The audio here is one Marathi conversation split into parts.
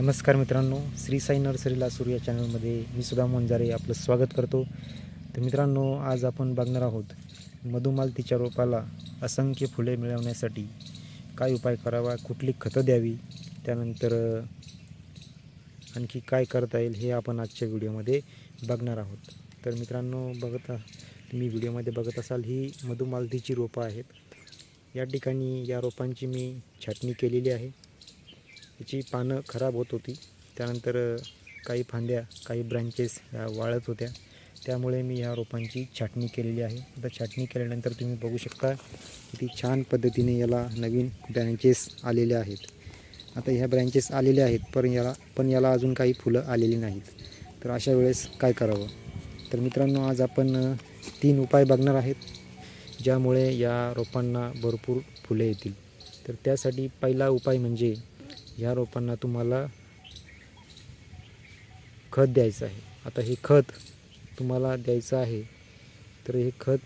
नमस्कार मित्रांनो श्री साई नर्सरीला सूर्य चॅनलमध्ये मी सुद्धा मंजारे आपलं स्वागत करतो. तर मित्रांनो आज आपण बघणार आहोत मधुमालतीच्या रोपाला असंख्य फुले मिळवण्यासाठी काय उपाय करावा कुठली खतं द्यावी त्यानंतर आणखी काय करता येईल हे आपण आजच्या व्हिडिओमध्ये बघणार आहोत. तर मित्रांनो बघत तुम्ही व्हिडिओमध्ये बघत असाल ही मधुमालतीची रोपं आहेत. या ठिकाणी या रोपांची मी छाटणी केलेली आहे. याची पानं खराब होत होती. त्यानंतर काही फांद्या काही ब्रांचेस ह्या वाळत होत्या. त्यामुळे मी ह्या रोपांची छाटणी केलेली आहे. आता छाटणी केल्यानंतर तुम्ही बघू शकता किती छान पद्धतीने याला नवीन ब्रँचेस आलेल्या आहेत. आता ह्या ब्रँचेस आलेल्या आहेत पण याला पण याला अजून काही फुलं आलेली नाहीत. तर अशा वेळेस काय करावं? तर मित्रांनो आज आपण तीन उपाय बघणार आहेत ज्यामुळे या रोपांना भरपूर फुले येतील. तर त्यासाठी पहिला उपाय म्हणजे ह्या रोपांना तुम्हाला खत द्यायचं आहे. आता हे खत तुम्हाला द्यायचं आहे. तर हे खत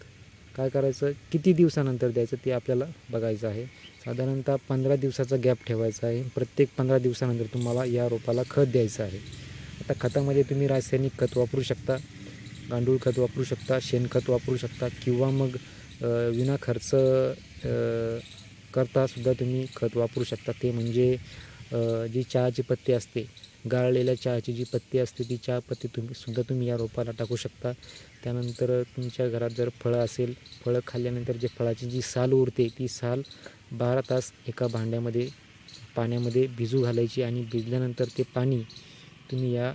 काय करायचं? किती दिवसानंतर द्यायचं ते आपल्याला बघायचं आहे. साधारणतः पंधरा दिवसाचा गॅप ठेवायचा आहे. प्रत्येक पंधरा दिवसानंतर तुम्हाला या रोपाला खत द्यायचं आहे. आता खतामध्ये तुम्ही रासायनिक खत वापरू शकता गांडूळ खत वापरू शकता शेणखत वापरू शकता किंवा मग विना खर्च करतासुद्धा करता सुद्धा तुम्ही खत वापरू शकता. ते म्हणजे जी चहाची पत्ती असते गाळलेल्या चहाची जी पत्ती असते ती चहा पत्ती तुम्ही सुद्धा तुम्ही या रोपाला टाकू शकता. त्यानंतर तुमच्या घरात जर फळं असेल फळं खाल्ल्यानंतर जे फळाची जी साल उरते ती साल बारा तास एका भांड्यामध्ये पाण्यामध्ये भिजू घालायची आणि भिजल्यानंतर ते पाणी तुम्ही या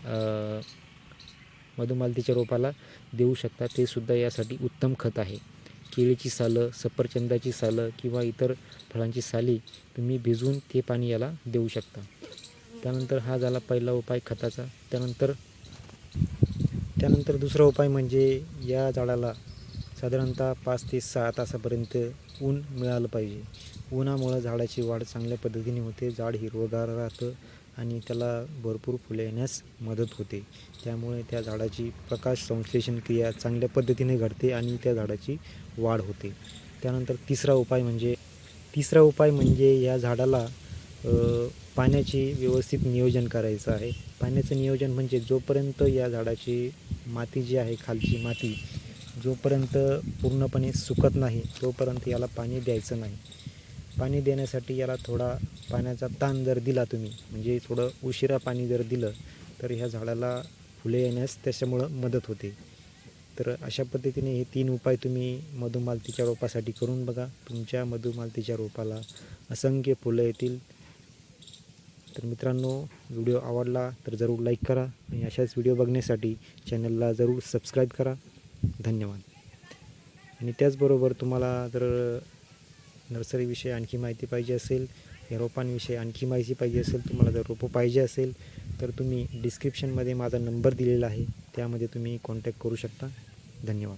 मधुमालतीच्या रोपाला देऊ शकता. ते सुद्धा यासाठी उत्तम खत आहे. केळीची सालं सफरचंदाची सालं किंवा इतर फळांची साली तुम्ही भिजवून ते पाणी याला देऊ शकता. त्यानंतर हा झाला पहिला उपाय खताचा. त्यानंतर त्यानंतर दुसरा उपाय म्हणजे या झाडाला साधारणतः पाच ते सहा तासापर्यंत ऊन मिळालं पाहिजे. उन्हामुळं झाडाची वाढ चांगल्या पद्धतीने होते. झाड हिरवंगार राहतं. आणि त्याला भरपूर फुले येण्यास मदत होते. त्यामुळे त्या झाडाची प्रकाश संश्लेषण क्रिया चांगल्या पद्धतीने घडते आणि त्या झाडाची वाढ होते. त्यानंतर तिसरा उपाय म्हणजे तिसरा उपाय म्हणजे या झाडाला पाण्याची व्यवस्थित नियोजन करायचं आहे. पाण्याचं नियोजन म्हणजे जोपर्यंत या झाडाची माती जी आहे खालची माती जोपर्यंत पूर्णपणे सुकत नाही तोपर्यंत याला पाणी द्यायचं नाही. पाणी देण्यासाठी याला थोडा पाण्याचा ताण जर दिला तुम्ही म्हणजे थोडं उशिरा पाणी जर दिलं तर ह्या झाडाला फुले येण्यास त्याच्यामुळं मदत होते. तर अशा पद्धतीने हे तीन उपाय तुम्ही मधुमालतीच्या रोपासाठी करून बघा. तुमच्या मधुमालतीच्या रोपाला असंख्य फुलं येतील. तर मित्रांनो व्हिडिओ आवडला तर जरूर लाईक करा आणि अशाच व्हिडिओ बघण्यासाठी चॅनलला जरूर सबस्क्राईब करा. धन्यवाद. आणि त्याचबरोबर तुम्हाला जर नर्सरीविषयी आणखी माहिती पाहिजे असेल या रोपांविषयी आणखी माहिती पाहिजे असेल तुम्हाला जर रोपं पाहिजे असेल तर तुम्ही डिस्क्रिप्शनमध्ये माझा नंबर दिलेला आहे. त्यामध्ये तुम्ही कॉन्टॅक्ट करू शकता. धन्यवाद.